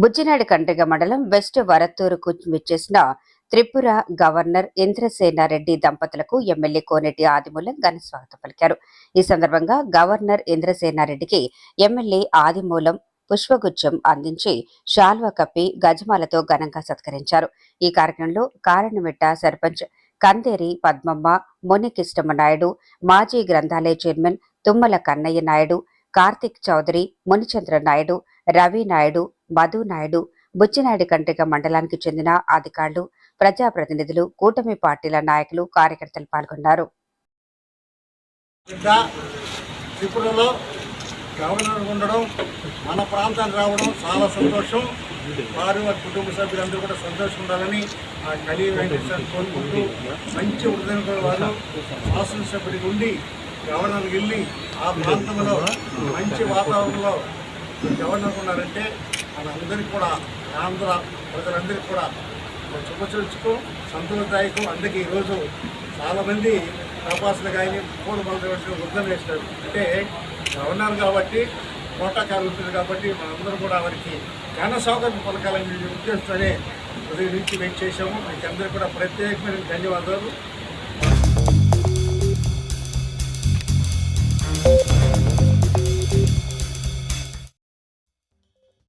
బుజ్జినాడు కండ్రిగ మండలం వెస్ట్ వరత్తూరుకు విచ్చేసిన త్రిపుర గవర్నర్ ఇంద్రసేనారెడ్డి దంపతులకు ఎమ్మెల్యే కోనేటి ఆదిమూలం ఘన స్వాగతం పలికారు. ఈ సందర్భంగా గవర్నర్ ఇంద్రసేనారెడ్డికి ఎమ్మెల్యే ఆదిమూలం పుష్పగుచ్చం అందించి శాల్వ కప్పి గజమాలతో ఘనంగా సత్కరించారు. ఈ కార్యక్రమంలో కారణమిట్ట సర్పంచ్ కందేరి పద్మమ్మ మునికిష్టమ నాయుడు మాజీ గ్రంథాలయ చైర్మన్ తుమ్మల కన్నయ్య నాయుడు కార్తిక్ చౌదరి మునిచంద్ర నాయుడు రవి నాయుడు మధునాయుడు బుచ్చినాయుడు కండ్రిగ మండలానికి చెందిన అధికారులు ప్రజాప్రతినిధులు కూటమి పార్టీల నాయకులు కార్యకర్తలు పాల్గొన్నారు. త్రిపురలో గవర్నర్ ఉండడం మన ప్రాంతానికి రావడం చాలా సంతోషం. వారు వారి కుటుంబ సభ్యులందరూ కూడా సంతోషం ఉండాలని ఆ కలి వెంకటేశ్వర కోరుకుంటూ మంచి హృదయం వారు శాసనసభ్యుడికి ఉండి గవర్నర్కి వెళ్ళి ఆ ప్రాంతంలో మంచి వాతావరణంలో గవర్నర్ ఉన్నారంటే మనందరికీ కూడా ఆంధ్ర ప్రజలందరికీ కూడా శుభసూచకం సంతోషదాయకం. అందుకే ఈరోజు చాలామంది తపాసులు కానీ పూల మొదలు వృద్ధం వేస్తారు అంటే గవర్నర్ కాబట్టి కోటాకాలు ఉంటుంది కాబట్టి మనందరం కూడా వారికి ఘన సౌకర్యం పలకాలని ఉద్దేశంతోనే ఉదయం నుంచి వెయిట్ చేశాము. మీకు అందరికీ కూడా ప్రత్యేకమైన ధన్యవాదాలు.